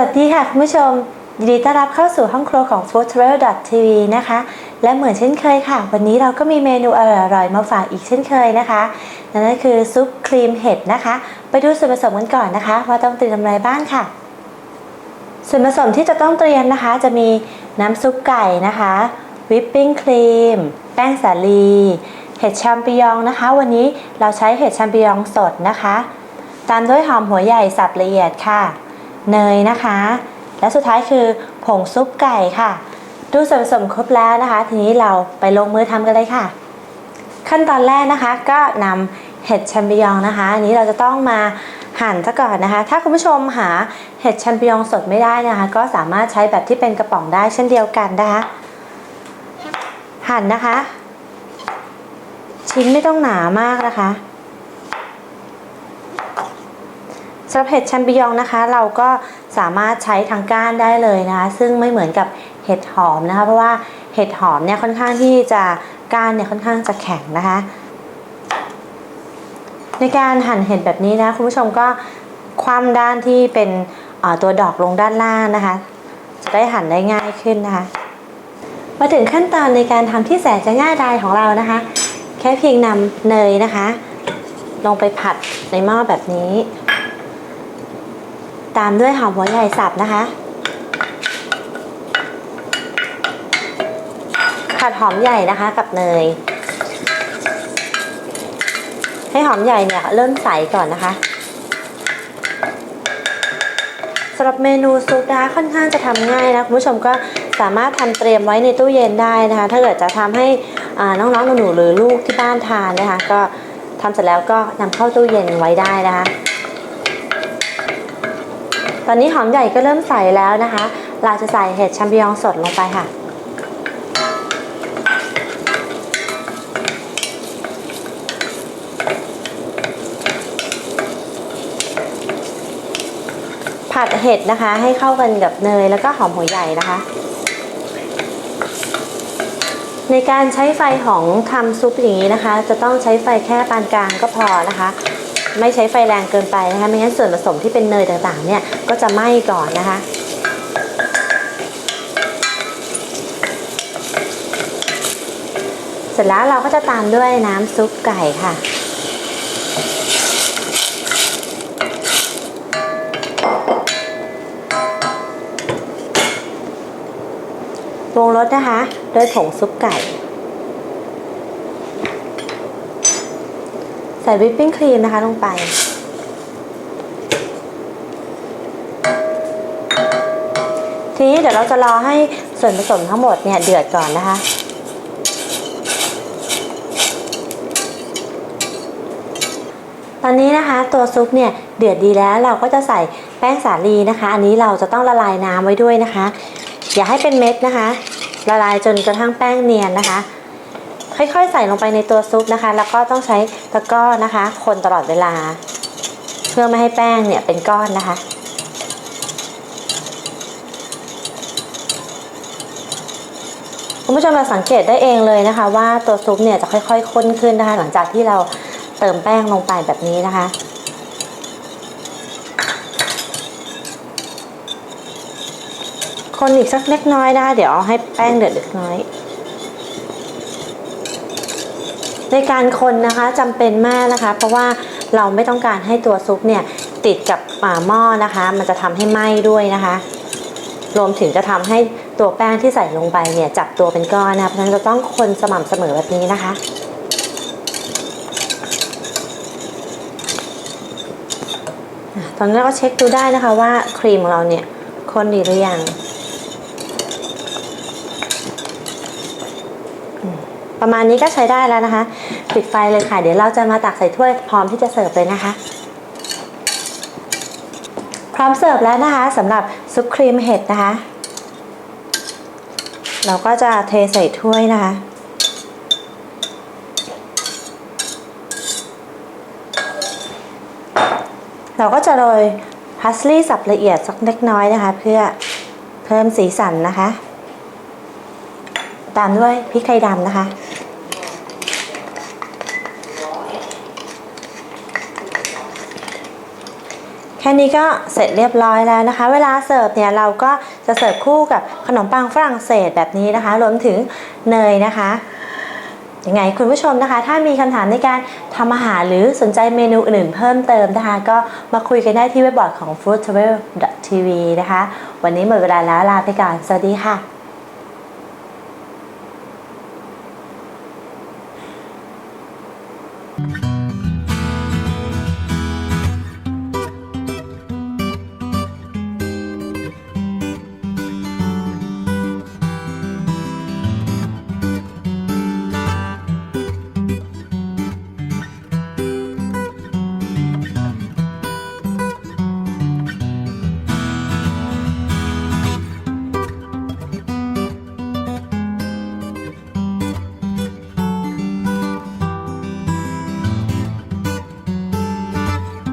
วัสดีค่ะคุณผู้ชม ยินดีต้อนรับเข้าสู่ห้องครัวของ foodtravel.tv นะคะ และเหมือนเช่นเคยค่ะ วันนี้เราก็มีเมนูอร่อยๆมาฝากอีกเช่นเคยนะคะ นั่นก็คือซุปครีมเห็ดนะคะ ไปดูส่วนผสมกันก่อนนะคะว่าต้องเตรียมอะไรบ้างค่ะ ส่วนผสมที่จะต้องเตรียมนะคะ จะมีน้ำซุปไก่นะคะวิปปิ้งครีมแป้งสาลีเห็ดแชมปิญองนะคะ วันนี้เราใช้เห็ดแชมปิญองสดนะคะ ตามด้วยหอมหัวใหญ่สับละเอียดค่ะ เนยนะคะ และสุดท้ายคือผงซุปไก่ค่ะ ดูส่วนผสมครบแล้วนะคะ ทีนี้เราไปลงมือทำกันเลยค่ะ ขั้นตอนแรกนะคะก็นำเห็ดแชมเปญองนะคะ อันนี้เราจะต้องมาหั่นซะก่อนนะคะ ถ้าคุณผู้ชมหาเห็ดแชมเปญองสดไม่ได้นะคะ ก็สามารถใช้แบบที่เป็นกระป๋องได้เช่นเดียวกันนะคะ หั่นนะคะ ชิ้นไม่ต้องหนามากนะคะสำหรับเห็ดแชมปิญองนะคะ เราก็สามารถใช้ทางก้านได้เลยนะคะซึ่งไม่เหมือนกับเห็ดหอมนะคะ เพราะว่าเห็ดหอมเนี่ยค่อนข้างที่จะก้านเนี่ยค่อนข้างจะแข็งนะคะ ในการหั่นเห็ดแบบนี้นะคุณผู้ชมก็คว่ำด้านที่เป็นตัวดอกลงด้านล่างนะคะ จะได้หั่นได้ง่ายขึ้นนะคะ มาถึงขั้นตอนในการทำที่แสนจะง่ายดายของเรานะคะ แค่เพียงนำเนยนะคะ ลงไปผัดในหม้อแบบนี้ ตามด้วยหอมหัวใหญ่สับนะคะ ผัดหอมใหญ่นะคะกับเนย ให้หอมใหญ่เนี่ยเริ่มใสก่อนนะคะสำหรับเมนูซุปนะคะค่อนข้างจะทำง่ายนะคุณผู้ชมก็สามารถทำเตรียมไว้ในตู้เย็นได้นะคะ ถ้าเกิดจะทำให้น้องๆหนูๆหรือลูกที่บ้านทานนะคะ ก็ทำเสร็จแล้วก็นำเข้าตู้เย็นไว้ได้นะคะ ตอนนี้หอมใหญ่ก็เริ่มใส่แล้วนะคะ เราจะใส่เห็ดแชมปิญองสดลงไปค่ะผัดเห็ดนะคะให้เข้ากันกับเนยแล้วก็หอมหัวใหญ่นะคะ ในการใช้ไฟของทำซุปอย่างนี้นะคะ จะต้องใช้ไฟแค่ปานกลางก็พอนะคะ ไม่ใช้ไฟแรงเกินไปนะคะไม่งั้นส่วนผสมที่เป็นเนยต่างๆ เนี่ยก็จะไหม้ก่อนนะคะเสร็จแล้วเราก็จะตามด้วยน้ำซุปไก่ค่ะ ปรุงรสนะคะด้วยผงซุปไก่ ใส่วิปปิ้งครีมนะคะลงไป ทีนี้เดี๋ยวเราจะรอให้ส่วนผสมทั้งหมดเนี่ยเดือดก่อนนะคะตอนนี้นะคะตัวซุปเนี่ยเดือดดีแล้วเราก็จะใส่แป้งสาลีนะคะ อันนี้เราจะต้องละลายน้ำไว้ด้วยนะคะ อย่าให้เป็นเม็ดนะคะ ละลายจนกระทั่งแป้งเนียนนะคะ ค่อยๆ ใส่ลงไปในตัวซุปนะคะ แล้วก็ต้องใช้ตะกร้อนะคะ คนตลอดเวลา เพื่อไม่ให้แป้งเนี่ยเป็นก้อนนะคะคุณผู้ชมเราสังเกตได้เองเลยนะคะ ว่าตัวซุปเนี่ยจะค่อยๆข้นขึ้นนะคะ หลังจากที่เราเติมแป้งลงไปแบบนี้นะคะ คนอีกสักเล็กน้อยนะคะเดี๋ยวเอาให้แป้งเดือดเล็กน้อย ในการคนนะคะจำเป็นมากนะคะ เพราะว่าเราไม่ต้องการให้ตัวซุปเนี่ยติดกับหม้อนะคะ มันจะทำให้ไหม้ด้วยนะคะ รวมถึงจะทำให้ตัวแป้งที่ใส่ลงไปเนี่ยจับตัวเป็นก้อนนะเพราะฉะนั้นจะต้องคนสม่ำเสมอแบบนี้นะคะตอนนี้เราก็เช็คดูได้นะคะว่าครีมของเราเนี่ยข้นดีหรือยังอืม ประมาณนี้ก็ใช้ได้แล้วนะคะ ปิดไฟเลยค่ะ เดี๋ยวเราจะมาตักใส่ถ้วยพร้อมที่จะเสิร์ฟเลยนะคะ พร้อมเสิร์ฟแล้วนะคะสำหรับซุปครีมเห็ดนะคะ เราก็จะเทใส่ถ้วยนะคะเราก็จะโรยพาสลีย์สับละเอียดสักเล็กน้อยนะคะ เพื่อเพิ่มสีสันนะคะ ตามด้วยพริกไทยดำนะคะ แค่นี้ก็เสร็จเรียบร้อยแล้วนะคะ เวลาเสิร์ฟเนี่ยเราก็จะเสิร์ฟคู่กับขนมปังฝรั่งเศสแบบนี้นะคะ รวมถึงเนยนะคะยังไงคุณผู้ชมนะคะ ถ้ามีคำถามในการทำอาหารหรือสนใจเมนูอื่นเพิ่มเติมนะคะ ก็มาคุยกันได้ที่เว็บบอร์ดของ foodtravel.tv นะคะ วันนี้หมดเวลาแล้วลาไปก่อน สวัสดีค่ะ